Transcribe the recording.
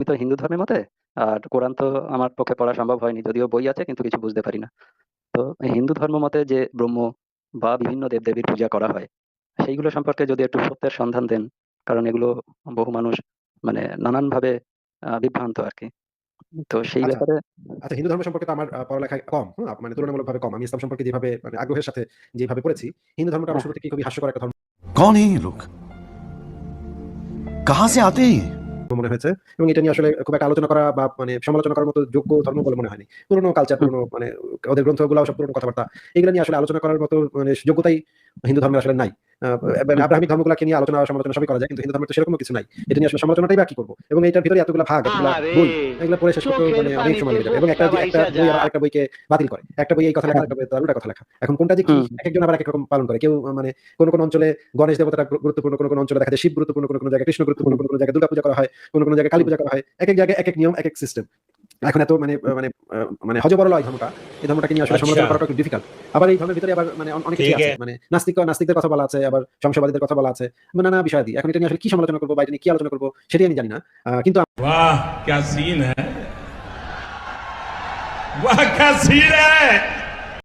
আমি তো হিন্দু ধর্মের মতে আর কোরআন তো আমার পক্ষে পড়া সম্ভব হয়নি যদিও বই আছে কিন্তু কিছু বুঝতে পারি না তো হিন্দু ধর্ম মতে যে ব্রহ্ম বা বিভিন্ন দেবদেবীর পূজা করা হয় সেইগুলো সম্পর্কে যদি একটু সত্যের সন্ধান দেন কারণ এগুলো বহু মানুষ মানে নানানভাবে আহ, বিভ্রান্ত আর কি তো সেই আচ্ছা। ব্যাপারে আচ্ছা হিন্দু ধর্ম সম্পর্কে তো আমার আহ, পড়ালেখা কম হ্যাঁ মানে তুলনামূলকভাবে কম আমি ইসলাম সম্পর্কে যেভাবে মানে আগ্রহের সাথে যেভাবে পড়েছি হিন্দু ধর্মটা আমার শুরু থেকে খুবই হাস্যকর একটা ধর্ম कौन है ये लोग कहां से आते हैं ये? মনে হয়েছে। এবং এটা নিয়ে আসলে খুব একটা আলোচনা করা বা মানে সমালোচনা করার মতো যোগ্য ধর্ম বলে মনে হয়নি। পুরনো কালচার পুরনো মানে ওদের গ্রন্থগুলো সব পুরনো কথাবার্তা। এগুলো নিয়ে আসলে আলোচনা করার মতো মানে যোগ্যতাই হিন্দু ধর্মের আসলে নাই। আব্রাহামিক ধর্মগুলোকে নিয়ে আলোচনা সমালোচনা সবই করা যায় কিন্তু হিন্দু ধর্মের তো সেরকম কিছু নাই। এটা নিয়ে আসলে সমালোচনাটাই বা কি করব? এবং এটার ভিতরে এতগুলো ভাগ এতগুলো বই এগুলো পড়ে শেষ করতে মানে অনেক সময় লেগে যাবে। এবং একটা একটা বই বইকে বাতিল করে। একটা বই এই কথা লেখা একটা বই তার কথা লেখা। এখন কোনটা যে কি এক একজন আবার এক এক রকম পালন করে। কেউ মানে কোন কোন অঞ্চলে গণেশ দেবতাটা গুরুত্বপূর্ণ কোন কোন অঞ্চলে দেখা যায় শিব গুরুত্বপূর্ণ কোন কোন জায়গায় কৃষ্ণ গুরুত্বপূর্ণ কোন কোন জায়গায় দুর্গা পূজা করা হয় কোন কোন জায়গায় কালী পূজা করা হয় এক এক জায়গায় এক এক নিয়ম এক এক সিস্টেম এখন এত মানে মানে মানে হজবরল লয় ধর্মটা এই ধর্মটাকে নিয়ে আসলে আচ্ছা। সমালোচনা করাটা একটু ডিফিকাল্ট আবার এই ধর্মের ভিতরে আবার মানে অনেক কিছু আছে মানে নাস্তিক নাস্তিকদের কথা বলা আছে আবার সংশয়বাদীদের কথা বলা আছে মানে নানা বিষয় এখন এটা নিয়ে আসলে কি সমালোচনা করব বা এটা নিয়ে কি আলোচনা করব সেটাই আমি জানি না। কিন্তু বাহ ক্যা সিন হ্যায়? বাহ ক্যা সিন হ্যায়?